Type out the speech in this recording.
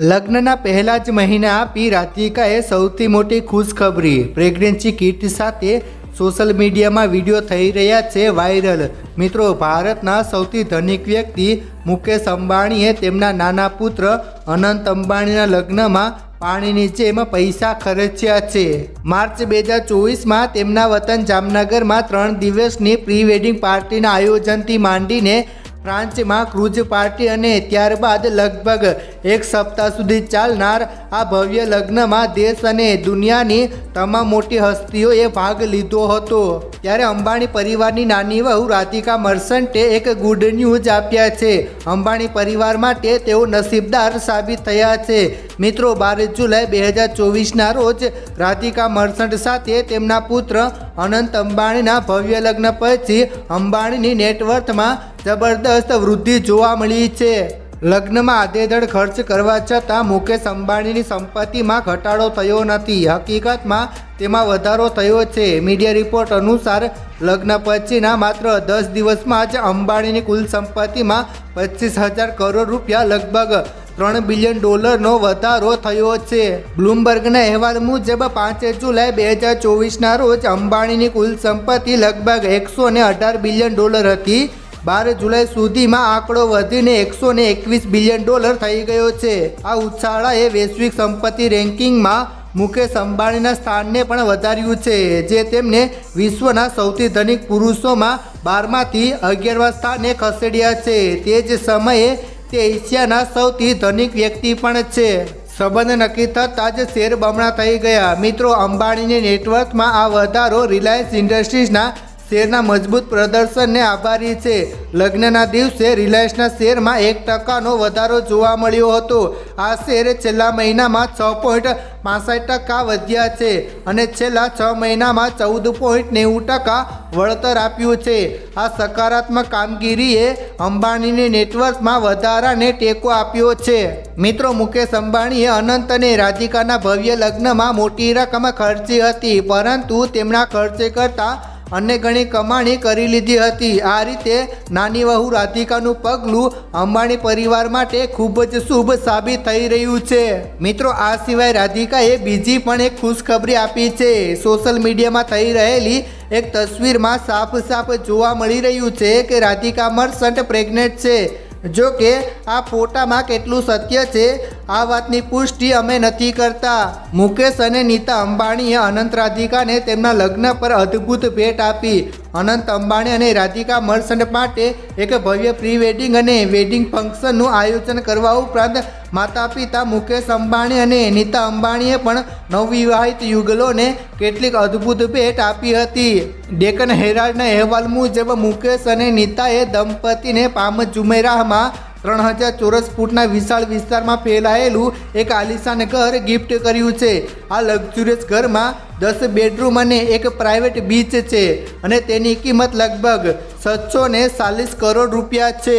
લગ્નના પહેલા જ મહિના આપી રાધિકાએ સૌથી મોટી ખુશખબરી. પ્રેગ્નન્સી કિટ સાથે સોશિયલ મીડિયામાં વીડિયો થઈ રહ્યા છે વાયરલ. મિત્રો, ભારતના સૌથી ધનિક વ્યક્તિ મુકેશ અંબાણીએ તેમના નાના પુત્ર અનંત અંબાણીના લગ્નમાં પાણીની જેમ પૈસા ખર્ચ્યા છે. માર્ચ બે હજાર ચોવીસમાં તેમના વતન જામનગરમાં ત્રણ દિવસની પ્રી વેડિંગ પાર્ટીના આયોજનથી માંડીને ફ્રાન્સમાં ક્રૂઝ પાર્ટી અને ત્યારબાદ લગભગ એક સપ્તાહ સુધી ચાલનાર આ ભવ્ય લગ્નમાં દેશ અને દુનિયાની તમામ મોટી હસ્તીઓએ ભાગ લીધો હતો. ત્યારે અંબાણી પરિવારની નાની વહુ રાધિકા મર્સન્ટે એક ગુડ ન્યૂઝ આપ્યા છે. અંબાણી પરિવાર માટે તેઓ નસીબદાર સાબિત થયા છે. મિત્રો, બાર જુલાઈ બે હજાર ચોવીસના રોજ રાધિકા મર્સન્ટ સાથે તેમના પુત્ર અનંત અંબાણીના ભવ્ય લગ્ન પછી અંબાણીની નેટવર્થમાં જબરદસ્ત વૃદ્ધિ જોવા મળી છે. લગ્નમાં આધેધડ ખર્ચ કરવા છતાં મુકેશ અંબાણીની સંપત્તિમાં ઘટાડો થયો નથી. હકીકતમાં તેમાં વધારો થયો છે. મીડિયા રિપોર્ટ અનુસાર, લગ્ન પછીના માત્ર દસ દિવસમાં જ અંબાણીની કુલ સંપત્તિમાં પચીસ હજાર કરોડ રૂપિયા લગભગ ત્રણ બિલિયન ડોલરનો વધારો થયો છે. બ્લુમબર્ગના અહેવાલ મુજબ, પાંચ જુલાઈ બે હજાર ચોવીસના રોજ અંબાણીની કુલ સંપત્તિ લગભગ એકસો અઢાર બિલિયન ડોલર હતી. બાર જુલાઈ સુધીમાં આંકડો વધીને એકસો ને એકવીસ બિલિયન ડોલર થઈ ગયો છે. આ ઉછાળાએ વૈશ્વિક સંપત્તિ રેન્કિંગમાં મુકેશ અંબાણીના સ્થાનને પણ વધાર્યું છે, જે તેમને વિશ્વના સૌથી ધનિક પુરુષોમાં બારમાંથી અગિયારમા સ્થાને ખસેડ્યા છે. તે જ સમયે તે એશિયાના સૌથી ધનિક વ્યક્તિ પણ છે. સંબંધ નક્કી થતાં જ શેર બમણા થઈ ગયા. મિત્રો, અંબાણીની નેટવર્કમાં આ વધારો રિલાયન્સ ઇન્ડસ્ટ્રીઝના શેરના મજબૂત પ્રદર્શનને આભારી છે. લગ્નના દિવસે રિલાયન્સના શેરમાં એક ટકાનો વધારો જોવા મળ્યો હતો. આ શેર છેલ્લા મહિનામાં છ પોઈન્ટ પાસઠ ટકા વધ્યા છે અને છેલ્લા છ મહિનામાં ચૌદ પોઈન્ટ નેવું ટકા વળતર આપ્યું છે. આ સકારાત્મક કામગીરીએ અંબાણીની નેટવર્કમાં વધારાને ટેકો આપ્યો છે. મિત્રો, મુકેશ અંબાણીએ અનંત અને રાધિકાના ભવ્ય લગ્નમાં મોટી રકમ ખર્ચી હતી, પરંતુ તેમના ખર્ચે કરતાં અન્ય ઘણી કમાણી કરી લીધી હતી. આ રીતે નાની વહુ રાધિકાનું પગલું અંબાણી પરિવાર માટે ખૂબ જ શુભ સાબિત થઈ રહ્યું છે. મિત્રો, આ સિવાય રાધિકાએ બીજી પણ એક ખુશખબરી આપી છે. સોશિયલ મીડિયામાં થઈ રહેલી એક તસવીરમાં સાફ સાફ જોવા મળી રહ્યું છે કે રાધિકા મર્સન્ટ પ્રેગ્નેન્ટ છે. જો કે, આ ફોટામાં કેટલું સત્ય છે આ વાતની પુષ્ટિ અમે નથી કરતા. મુકેશ અને નીતા અંબાણીએ અનંત રાધિકાને તેમના લગ્ન પર અદ્ભુત ભેટ આપી. અનંત અંબાણી અને રાધિકા મર્સન્ટ માટે એક ભવ્ય પ્રી વેડિંગ અને વેડિંગ ફંક્શનનું આયોજન કરવા ઉપરાંત માતા પિતા મુકેશ અંબાણી અને નીતા અંબાણીએ પણ નવવિવાહિત યુગલોને કેટલીક અદ્ભુત ભેટ આપી હતી. ડેકન હેરાલ્ડના અહેવાલ મુજબ મુકેશ અને નીતાએ દંપતીને પામ જુમેરાહમાં ત્રણ હજાર ચોરસ ફૂટના વિશાળ વિસ્તારમાં ફેલાયેલું એક આલિશાન ઘર ગિફ્ટ કર્યું છે. આ લક્ઝુરિયસ ઘરમાં દસ બેડરૂમ અને એક પ્રાઇવેટ બીચ છે અને તેની કિંમત લગભગ છસો ને ચાલીસ કરોડ રૂપિયા છે.